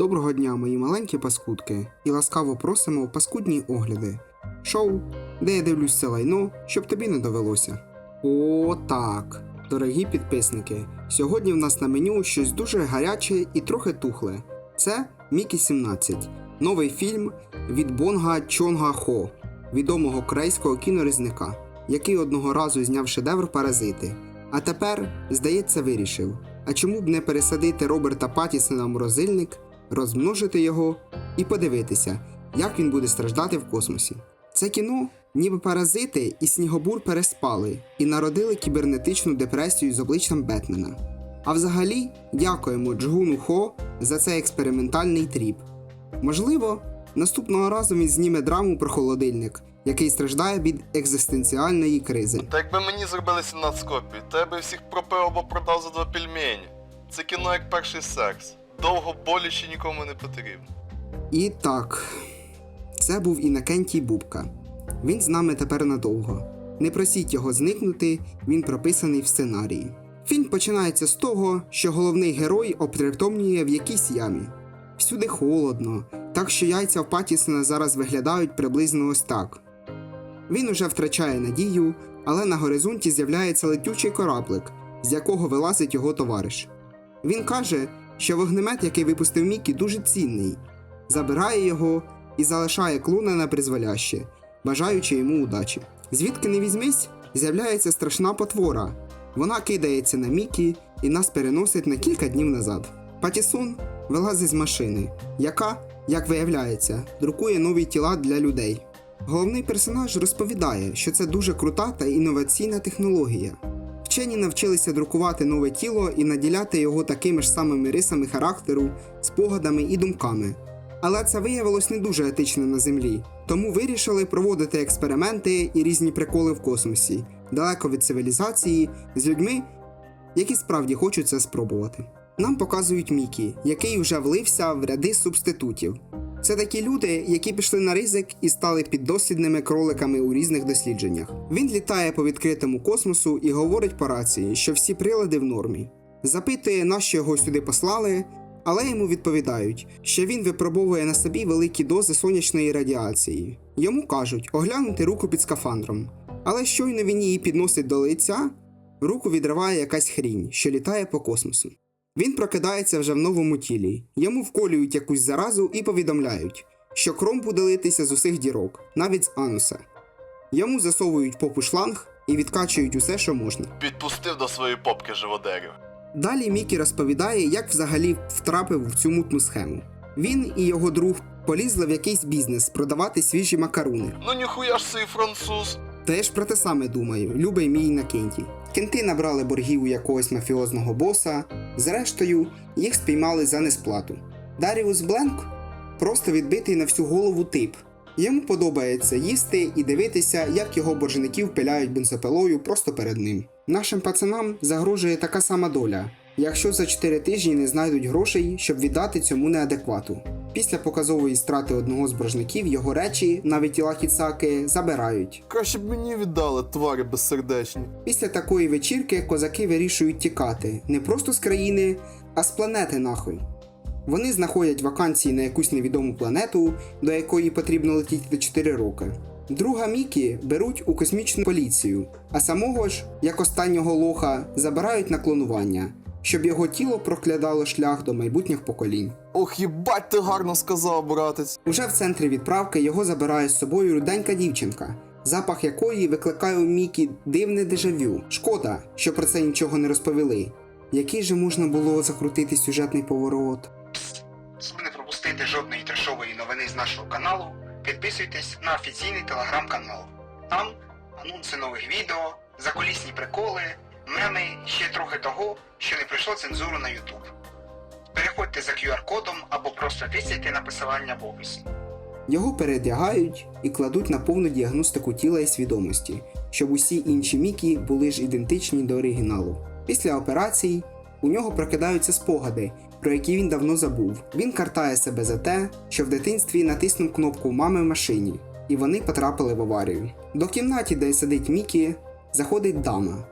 Доброго дня, мої маленькі паскудки, і ласкаво просимо в паскудні огляди. Шоу, де я дивлюсь це лайно, щоб тобі не довелося. О, так. Дорогі підписники, сьогодні в нас на меню щось дуже гаряче і трохи тухле. Це Мікі 17, новий фільм від Бонга Чонга Хо, відомого корейського кінорізника, який одного разу зняв шедевр Паразити. А тепер, здається, вирішив. А чому б не пересадити Роберта Паттісона в морозильник, розмножити його і подивитися, як він буде страждати в космосі. Це кіно, ніби паразити і снігобур переспали і народили кібернетичну депресію з обличчям Бетмена. А взагалі, дякуємо Джгуну Хо за цей експериментальний тріп. Можливо, наступного разу він зніме драму про холодильник, який страждає від екзистенціальної кризи. Та якби мені зробили 17 копій, то я би всіх пропив або продав за два пельмені. Це кіно як перший секс. Довго боляче нікому не потрібно. І так, це був Інакентій Бубка. Він з нами тепер надовго. Не просіть його зникнути, він прописаний в сценарії. Фільм починається з того, що головний герой опритомнює в якійсь ямі. Всюди холодно, так що яйця в Паттісона зараз виглядають приблизно ось так. Він уже втрачає надію, але на горизонті з'являється летючий кораблик, з якого вилазить його товариш. Він каже, що вогнемет, який випустив Мікі, дуже цінний, забирає його і залишає клуна на призволяще, бажаючи йому удачі. Звідки не візьмись, з'являється страшна потвора. Вона кидається на Мікі і нас переносить на кілька днів назад. Патісон вилазить з машини, яка, як виявляється, друкує нові тіла для людей. Головний персонаж розповідає, що це дуже крута та інноваційна технологія. Вчені навчилися друкувати нове тіло і наділяти його такими ж самими рисами характеру, спогадами і думками. Але це виявилось не дуже етично на землі, тому вирішили проводити експерименти і різні приколи в космосі, далеко від цивілізації, з людьми, які справді хочуть це спробувати. Нам показують Мікі, який вже влився в ряди субститутів. Це такі люди, які пішли на ризик і стали піддослідними кроликами у різних дослідженнях. Він літає по відкритому космосу і говорить по рації, що всі прилади в нормі. Запитує, нащо його сюди послали, але йому відповідають, що він випробовує на собі великі дози сонячної радіації. Йому кажуть оглянути руку під скафандром. Але щойно він її підносить до лиця, руку відриває якась хрінь, що літає по космосу. Він прокидається вже в новому тілі. Йому вколюють якусь заразу і повідомляють, що кром буде литися з усіх дірок, навіть з ануса. Йому засовують попу шланг і відкачують усе, що можна. Підпустив до своєї попки живодерів. Далі Мікі розповідає, як взагалі втрапив в цю мутну схему. Він і його друг полізли в якийсь бізнес продавати свіжі макаруни. Ну ніхуя ж цей француз. Теж про те саме думаю, любий мій Іннокентій. Кенти набрали боргів у якогось мафіозного боса, зрештою, їх спіймали за несплату. Даріус Бленк просто відбитий на всю голову тип. Йому подобається їсти і дивитися, як його боржників пиляють бензопилою просто перед ним. Нашим пацанам загрожує така сама доля, якщо за 4 тижні не знайдуть грошей, щоб віддати цьому неадеквату. Після показової страти одного з боржників його речі, навіть тіла Хіцаки, забирають. Краще б мені віддали, тварі безсердечні. Після такої вечірки козаки вирішують тікати не просто з країни, а з планети нахуй. Вони знаходять вакансії на якусь невідому планету, до якої потрібно летіти 4 роки. Друга Мікі беруть у космічну поліцію, а самого ж, як останнього лоха, забирають на клонування, щоб його тіло проклядало шлях до майбутніх поколінь. Ох, їбать ти гарно сказав, братець. Уже в центрі відправки його забирає з собою руденька дівчинка, запах якої викликає у Мікі дивне дежавю. Шкода, що про це нічого не розповіли. Який же можна було закрутити сюжетний поворот? Щоб не пропустити жодної трешової новини з нашого каналу, підписуйтесь на офіційний телеграм-канал. Там анонси нових відео, закулісні приколи, меми ще трохи того, що не пройшло цензуру на YouTube. Переходьте за QR-кодом або просто тисяйте на посилання в описі. Його передягають і кладуть на повну діагностику тіла і свідомості, щоб усі інші мікі були ж ідентичні до оригіналу. Після операцій у нього прокидаються спогади, про які він давно забув. Він картає себе за те, що в дитинстві натиснув кнопку мами в машині, і вони потрапили в аварію. До кімнаті, де сидить Мікі, заходить дама.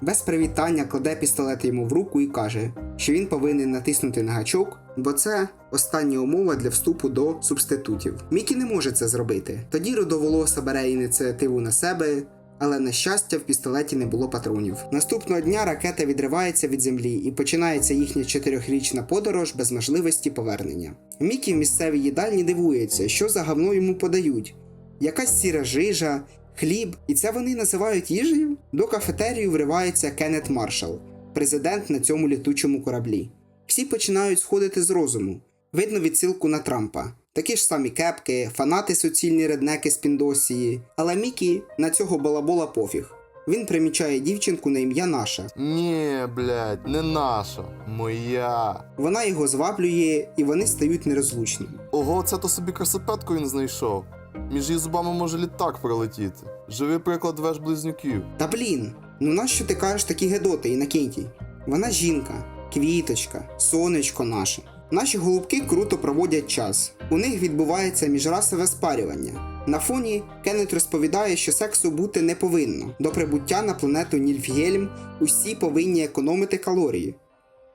Без привітання кладе пістолет йому в руку і каже, що він повинен натиснути на гачок, бо це остання умова для вступу до субститутів. Мікі не може це зробити. Тоді рудоволоса бере ініціативу на себе. Але на щастя, в пістолеті не було патронів. Наступного дня ракета відривається від землі і починається їхня чотирьохрічна подорож без можливості повернення. Мікі в місцевій їдальні дивується, що за говно йому подають. Якась сіра жижа, хліб, і це вони називають їжею? До кафетерію вривається Кеннет Маршал, президент на цьому літучому кораблі. Всі починають сходити з розуму. Видно відсилку на Трампа. Такі ж самі кепки, фанати суцільні реднеки з Піндосії. Але Мікі на цього балабола пофіг. Він примічає дівчинку на ім'я Наша. Ні, блядь, не наша. Моя. Вона його зваблює, і вони стають нерозлучними. Ого, це то собі красопетку він знайшов. Між її зубами може літак пролетіти. Живий приклад веж близнюків. Та блін, ну нащо ти кажеш такі гедоти, Інакентій? Вона жінка, квіточка, сонечко наше. Наші голубки круто проводять час. У них відбувається міжрасове спарювання. На фоні Кеннет розповідає, що сексу бути не повинно. До прибуття на планету Нільфгельм усі повинні економити калорії.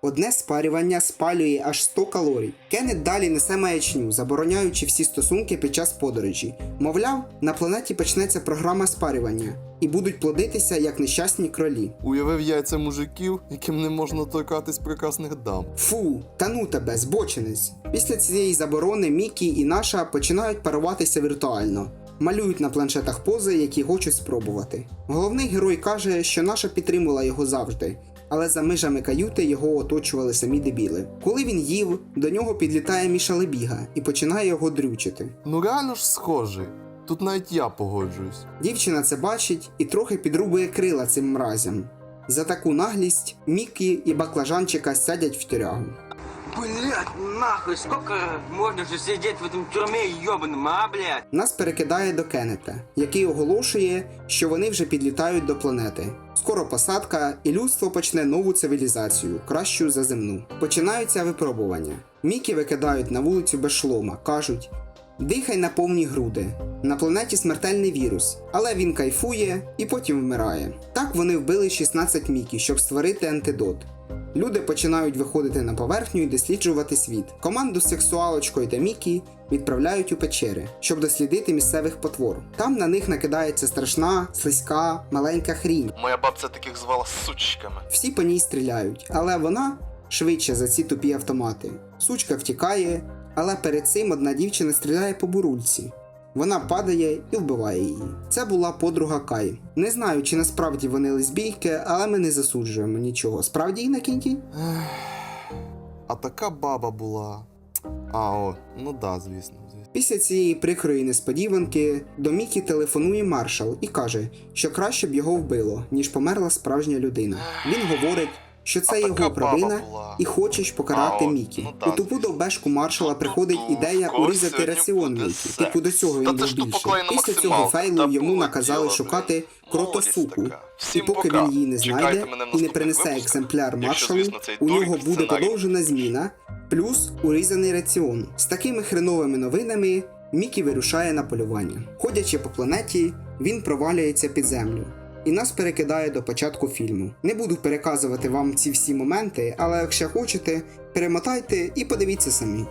Одне спарювання спалює аж 100 калорій. Кеннет далі несе маячню, забороняючи всі стосунки під час подорожі. Мовляв, на планеті почнеться програма спарювання і будуть плодитися як нещасні кролі. Уявив яйця мужиків, яким не можна торкатись прекрасних дам. Фу, та ну тебе, збочинець. Після цієї заборони Мікі і наша починають паруватися віртуально. Малюють на планшетах пози, які хочуть спробувати. Головний герой каже, що наша підтримувала його завжди, але за межами каюти його оточували самі дебіли. Коли він їв, до нього підлітає Міша Лебіга і починає його дрючити. Ну реально ж схожий. Тут навіть я погоджуюсь. Дівчина це бачить і трохи підрубує крила цим мразям. За таку наглість Мікі і баклажанчика сядять в тюрягу. Блять, нахуй, сколько можна вже сидіти в этом тюрмі ебаном, а, блять? Нас перекидає до Кеннета, який оголошує, що вони вже підлітають до планети. Скоро посадка, і людство почне нову цивілізацію, кращу за земну. Починаються випробування. Мікі викидають на вулицю без шлома, кажуть: дихай на повні груди. На планеті смертельний вірус, але він кайфує і потім вмирає. Так вони вбили 16 Мікі, щоб створити антидот. Люди починають виходити на поверхню і досліджувати світ. Команду з сексуалочкою та Мікі відправляють у печери, щоб дослідити місцевих потвор. Там на них накидається страшна, слизька, маленька хрінь. Моя бабця таких звала сучками. Всі по ній стріляють, але вона швидше за ці тупі автомати. Сучка втікає, але перед цим одна дівчина стріляє по бурульці. Вона падає і вбиває її. Це була подруга Кай. Не знаю, чи насправді вони лесбійки, але ми не засуджуємо нічого. Справді Іннокентій? А така баба була. А, о, ну да, звісно. Після цієї прикрої несподіванки до Мікі телефонує маршал і каже, що краще б його вбило, ніж померла справжня людина. Він говорить, що це А його провина і хочеш покарати А, Мікі. ну У тупу довбешку маршала приходить ідея урізати раціон Мікі. Типу до цього він був більше. Після цього фейлу йому наказали шукати така. І поки він її не знайде і не принесе екземпляр маршалу, у нього буде подовжена зміна, плюс урізаний раціон. З такими хреновими новинами Мікі вирушає на полювання. Ходячи по планеті, він провалюється під землю. І нас перекидає до початку фільму. Не буду переказувати вам ці всі моменти, але якщо хочете, перемотайте і подивіться самі.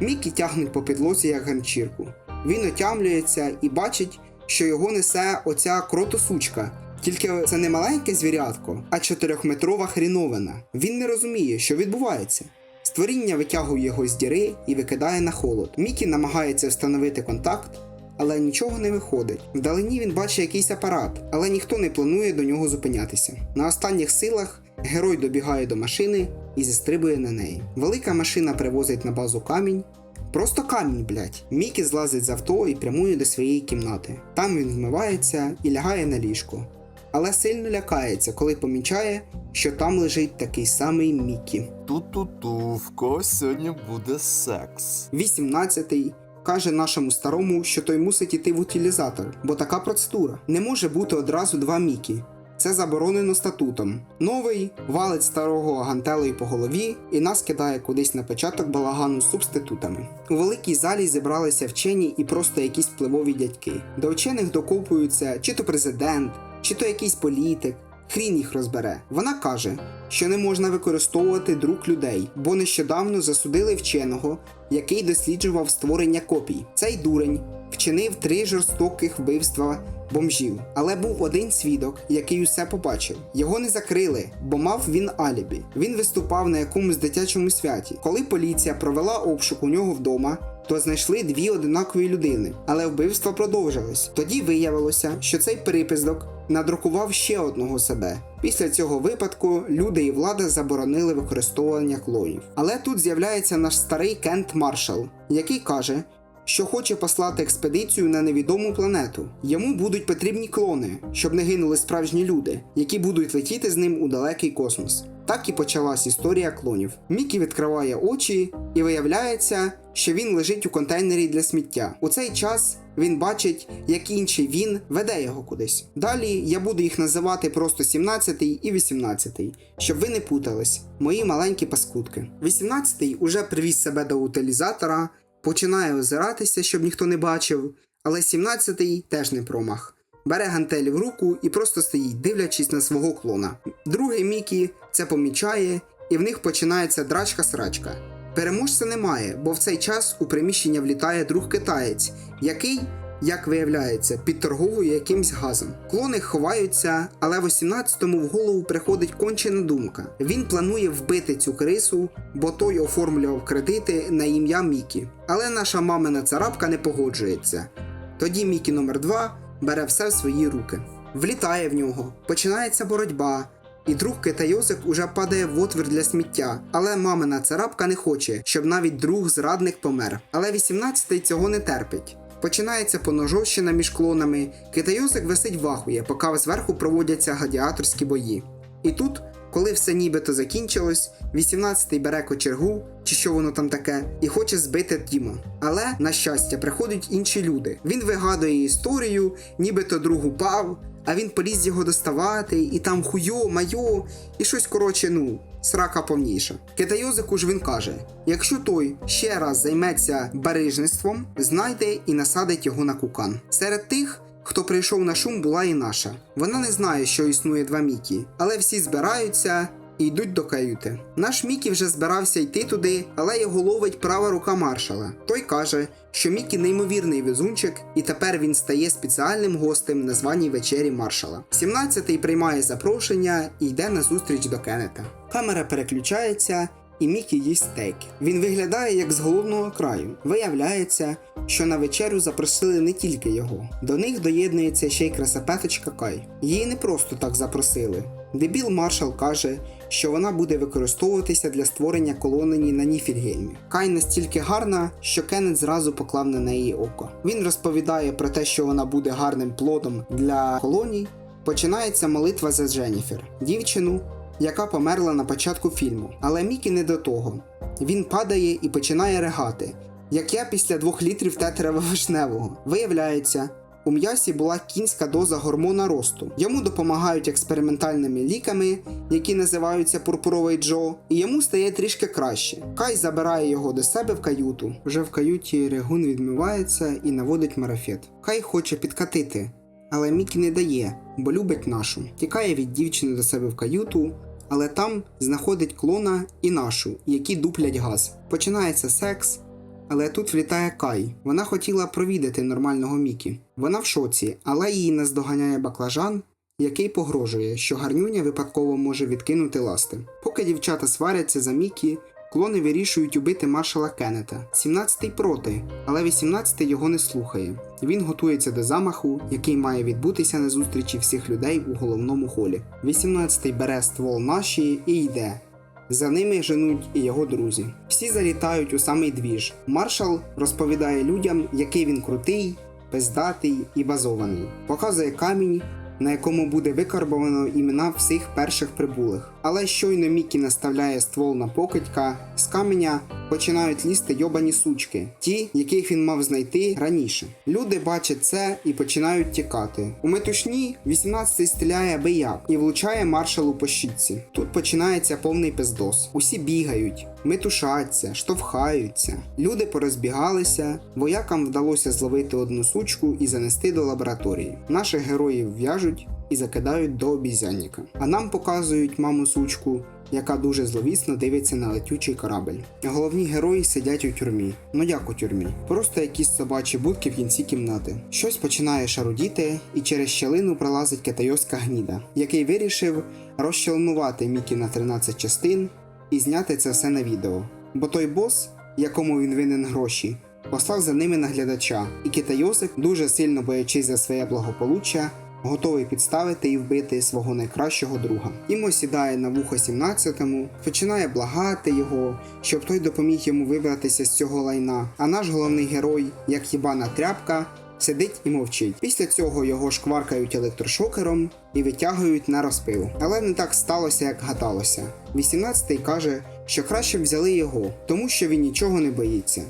Мікі тягнуть по підлозі як ганчірку. Він отямлюється і бачить, що його несе оця кротосучка. Тільки це не маленьке звірятко, а чотирьохметрова хріновина. Він не розуміє, що відбувається. Створіння витягує його з діри і викидає на холод. Мікі намагається встановити контакт, але нічого не виходить. Вдалині він бачить якийсь апарат, але ніхто не планує до нього зупинятися. На останніх силах герой добігає до машини і зістрибує на неї. Велика машина привозить на базу камінь. Просто камінь, блять. Мікі злазить з авто і прямує до своєї кімнати. Там він вмивається і лягає на ліжко. Але сильно лякається, коли помічає, що там лежить такий самий Мікі. Ту-ту-ту, в когось сьогодні буде секс. 18-й каже нашому старому, що той мусить іти в утилізатор, бо така процедура. Не може бути одразу два Мікі. Це заборонено статутом. Новий валить старого гантелею по голові і нас кидає кудись на початок балагану з субститутами. У великій залі зібралися вчені і просто якісь впливові дядьки. До вчених докопуються чи то президент, чи то якийсь політик. Хрін їх розбере. Вона каже, що не можна використовувати друк людей, бо нещодавно засудили вченого, який досліджував створення копій. Цей дурень вчинив три жорстоких вбивства бомжів. Але був один свідок, який усе побачив. Його не закрили, бо мав він алібі. Він виступав на якомусь дитячому святі. Коли поліція провела обшук у нього вдома, то знайшли дві одинакові людини, але вбивство продовжилось. Тоді виявилося, що цей припиздок надрукував ще одного себе. Після цього випадку люди і влада заборонили використовування клонів. Але тут з'являється наш старий Кент Маршал, який каже, що хоче послати експедицію на невідому планету. Йому будуть потрібні клони, щоб не гинули справжні люди, які будуть летіти з ним у далекий космос. Так і почалась історія клонів. Мікі відкриває очі і виявляється, що він лежить у контейнері для сміття. У цей час він бачить, як інший він веде його кудись. Далі я буду їх називати просто 17 і 18, щоб ви не путались, мої маленькі паскудки. 18 уже привіз себе до утилізатора, починає озиратися, щоб ніхто не бачив, але 17 теж не промах. Бере гантель в руку і просто стоїть, дивлячись на свого клона. Другий Мікі це помічає, і в них починається драчка-срачка. Переможця немає, бо в цей час у приміщення влітає друг китаєць, який, як виявляється, підторговує якимсь газом. Клони ховаються, але в 18-му в голову приходить кончена думка. Він планує вбити цю крису, бо той оформлював кредити на ім'я Мікі. Але наша мамина царапка не погоджується. Тоді Мікі номер 2 бере все в свої руки. Влітає в нього, починається боротьба. І друг китайозик уже падає в отвір для сміття, але мамина царапка не хоче, щоб навіть друг зрадник помер. Але 18-й цього не терпить. Починається поножовщина між клонами, китайозик висить в ахує, поки зверху проводяться гладіаторські бої. І тут, коли все нібито закінчилось, 18-й бере кочергу, чи що воно там таке, і хоче збити Тімо. Але, на щастя, приходять інші люди. Він вигадує історію, нібито друг упав, а він поліз його доставати, і там хуйо, майо, і щось коротше, ну, срака повніша. Китайозику ж він каже: якщо той ще раз займеться барижництвом, знайде і насадить його на кукан. Серед тих. Хто прийшов на шум, була і наша. Вона не знає, що існує два Мікі, але всі збираються і йдуть до каюти. Наш Мікі вже збирався йти туди, але його ловить права рука маршала. Той каже, що Мікі неймовірний везунчик, і тепер він стає спеціальним гостем на званій вечері маршала. 17-й приймає запрошення і йде на зустріч до Кеннета. Камера переключається. І Мікі їсть стейки. Він виглядає як з голодного краю. Виявляється, що на вечерю запросили не тільки його. До них доєднується ще й красапеточка Кай. Її не просто так запросили. Дебіл маршал каже, що вона буде використовуватися для створення колонії на Ніфільгельмі. Кай настільки гарна, що Кеннет зразу поклав на неї око. Він розповідає про те, що вона буде гарним плодом для колоній. Починається молитва за Дженніфер, дівчину, яка померла на початку фільму. Але Мікі не до того. Він падає і починає регати, як я після двох літрів тетерева вишневого. Виявляється, у м'ясі була кінська доза гормона росту. Йому допомагають експериментальними ліками, які називаються пурпуровий Джо, і йому стає трішки краще. Кай забирає його до себе в каюту. Вже в каюті Регун відмивається і наводить марафет. Кай хоче підкатити, але Мікі не дає, бо любить нашу. Тікає від дівчини до себе в каюту, але там знаходить клона і нашу, які дуплять газ. Починається секс. Але тут влітає Кай. Вона хотіла провідати нормального Мікі. Вона в шоці, але її наздоганяє баклажан, який погрожує, що гарнюня випадково може відкинути ласти. Поки дівчата сваряться за Мікі, клони вирішують убити маршала Кеннета. 17-й проти, але 18-й його не слухає. Він готується до замаху, який має відбутися на зустрічі всіх людей у головному холі. 18-й бере ствол наші і йде. За ними женуть і його друзі. Всі залітають у самий двіж. Маршал розповідає людям, який він крутий, пиздатий і базований. Показує камінь, на якому буде викарбовано імена всіх перших прибулих. Але щойно Мікі наставляє ствол на покидька, з каменя починають лізти йобані сучки, ті, яких він мав знайти раніше. Люди бачать це і починають тікати. У метушні 18-й стріляє аби як і влучає маршалу по щітці. Тут починається повний пиздос. Усі бігають, метушаться, штовхаються. Люди порозбігалися, воякам вдалося зловити одну сучку і занести до лабораторії. Наших героїв в'яжуть і закидають до обізянника. А нам показують маму сучку, яка дуже зловісно дивиться на летючий корабель. Головні герої сидять у тюрмі. Ну як у тюрмі? Просто якісь собачі будки в кінці кімнати. Щось починає шарудіти, і через щелину пролазить китайська гніда, який вирішив розчленувати Мікі на 13 частин і зняти це все на відео. Бо той бос, якому він винен гроші, послав за ними наглядача, і китайосик, дуже сильно боячись за своє благополуччя, готовий підставити і вбити свого найкращого друга. Імо сідає на вухо 17-му, починає благати його, щоб той допоміг йому вибратися з цього лайна. А наш головний герой, як їбана тряпка, сидить і мовчить. Після цього його шкваркають електрошокером і витягують на розпил. Але не так сталося, як гадалося. 18-й каже, що краще б взяли його, тому що він нічого не боїться.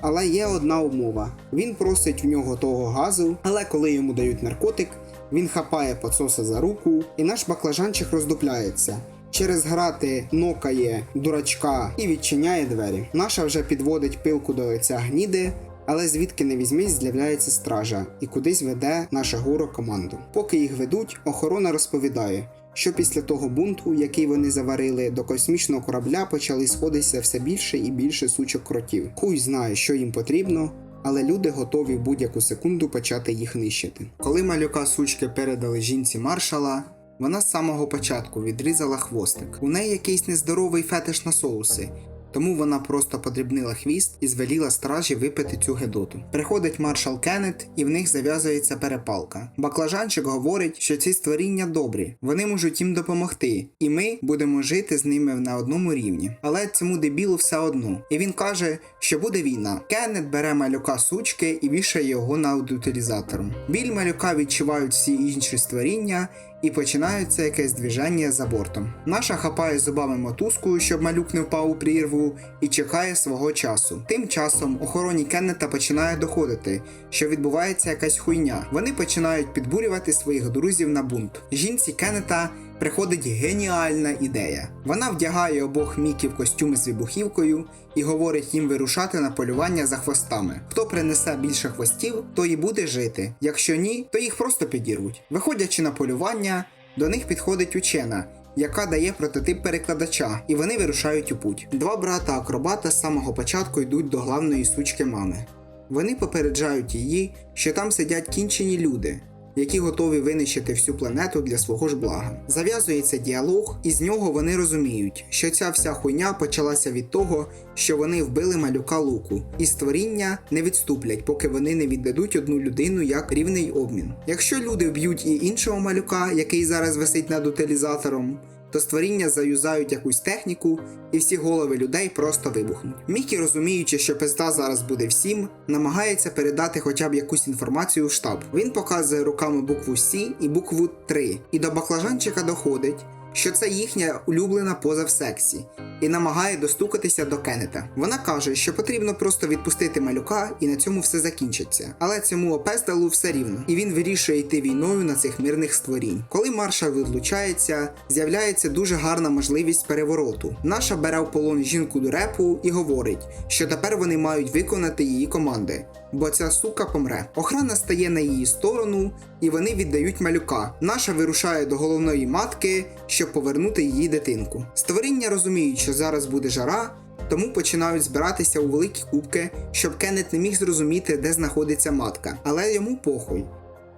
Але є одна умова: він просить в нього того газу, але коли йому дають наркотик, він хапає поцоса за руку, і наш баклажанчик роздупляється. Через грати нокає дурачка і відчиняє двері. Наша вже підводить пилку до лиця гніди, але звідки не візьмись, з'являється стража і кудись веде наша горо команду. Поки їх ведуть, охорона розповідає, що після того бунту, який вони заварили, до космічного корабля почали сходитися все більше і більше сучок кротів. Хуй знає, що їм потрібно. Але люди готові в будь-яку секунду почати їх нищити. Коли малюка сучки передали жінці маршала, вона з самого початку відрізала хвостик. У неї якийсь нездоровий фетиш на соуси, тому вона просто подрібнила хвіст і звеліла стражі випити цю гедоту. Приходить маршал Кеннет, і в них зав'язується перепалка. Баклажанчик говорить, що ці створіння добрі, вони можуть їм допомогти, і ми будемо жити з ними на одному рівні. Але цьому дебілу все одно. І він каже, що буде війна. Кеннет бере малюка сучки і вішає його над утилізатором. Біль малюка відчувають всі інші створіння. І починається якесь движення за бортом. Наша хапає зубами мотузку, щоб малюк не впав у прірву, і чекає свого часу. Тим часом охороні Кеннета починає доходити, що відбувається якась хуйня. Вони починають підбурювати своїх друзів на бунт. Жінці Кеннета приходить геніальна ідея. Вона вдягає обох Мікі в костюми з вибухівкою і говорить їм вирушати на полювання за хвостами. Хто принесе більше хвостів, той і буде жити. Якщо ні, то їх просто підірвуть. Виходячи на полювання, до них підходить учена. Яка дає прототип перекладача, і вони вирушають у путь. Два брата акробата з самого початку йдуть до главної сучки мами. Вони попереджають її, що там сидять кінчені люди, які готові винищити всю планету для свого ж блага. Зав'язується діалог, і з нього вони розуміють, що ця вся хуйня почалася від того, що вони вбили малюка луку, і створіння не відступлять, поки вони не віддадуть одну людину як рівний обмін. Якщо люди вб'ють і іншого малюка, який зараз висить над утилізатором, то створіння заюзають якусь техніку, і всі голови людей просто вибухнуть. Мікі, розуміючи, що пизда зараз буде всім, намагається передати хоча б якусь інформацію в штаб. Він показує руками букву С і букву 3, і до баклажанчика доходить, що це їхня улюблена поза в сексі, і намагає достукатися до Кеннета. Вона каже, що потрібно просто відпустити малюка, і на цьому все закінчиться. Але цьому опездалу все рівно, і він вирішує йти війною на цих мирних створінь. Коли маршал відлучається, з'являється дуже гарна можливість перевороту. Наша бере в полон жінку дурепу і говорить, що тепер вони мають виконати її команди. Бо ця сука помре. Охрана стає на її сторону, і вони віддають малюка. Наша вирушає до головної матки, щоб повернути її дитинку. Створіння розуміють, що зараз буде жара, тому починають збиратися у великі кубки, щоб Кеннет не міг зрозуміти, де знаходиться матка, але йому похуй.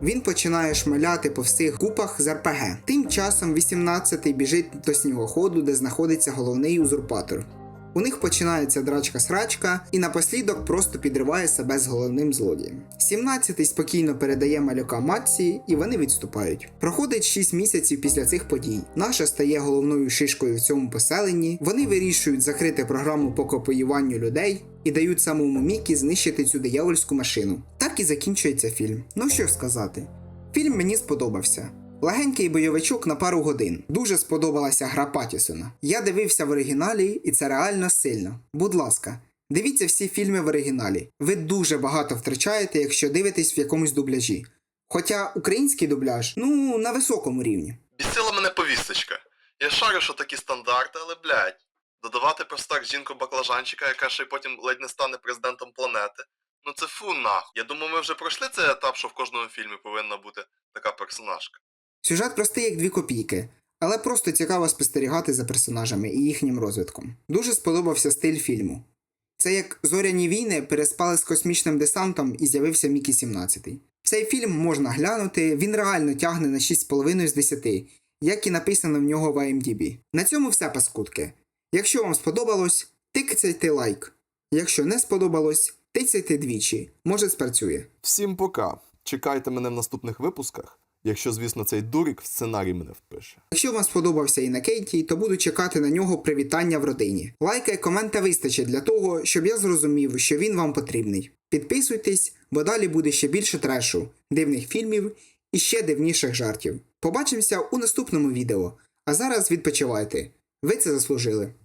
Він починає шмаляти по всіх купах з РПГ. Тим часом 18-й біжить до снігоходу, де знаходиться головний узурпатор. У них починається драчка-срачка, і напослідок просто підриває себе з головним злодієм. 17-й спокійно передає малюка матці, і вони відступають. Проходить 6 місяців після цих подій. Наша стає головною шишкою в цьому поселенні. Вони вирішують закрити програму по копіюванню людей і дають самому Мікі знищити цю диявольську машину. Так і закінчується фільм. Ну що сказати, фільм мені сподобався. Легенький бойовичок на пару годин. Дуже сподобалася гра Патісона. Я дивився в оригіналі, і це реально сильно. Будь ласка, дивіться всі фільми в оригіналі. Ви дуже багато втрачаєте, якщо дивитесь в якомусь дубляжі. Хоча український дубляж, ну, на високому рівні. Бісила мене повісточка. Я шарю, що такі стандарти, але блядь. Додавати просто так жінку баклажанчика, яка ще й потім ледь не стане президентом планети. Ну це фу нахуй. Я думаю, ми вже пройшли цей етап, що в кожному фільмі повинна бути така персонажка. Сюжет простий як дві копійки, але просто цікаво спостерігати за персонажами і їхнім розвитком. Дуже сподобався стиль фільму. Це як зоряні війни переспали з космічним десантом і з'явився Мікі 17. Цей фільм можна глянути, він реально тягне на 6,5 з 10, як і написано в нього в IMDb. На цьому все паскудки. Якщо вам сподобалось, тикайте лайк. Якщо не сподобалось, тицяйте двічі. Може спрацює. Всім пока. Чекайте мене в наступних випусках, якщо, звісно, цей дурик в сценарій мене впише. Якщо вам сподобався Інакентій, то буду чекати на нього привітання в родині. Лайка і комента вистачить для того, щоб я зрозумів, що він вам потрібний. Підписуйтесь, бо далі буде ще більше трешу, дивних фільмів і ще дивніших жартів. Побачимося у наступному відео. А зараз відпочивайте. Ви це заслужили.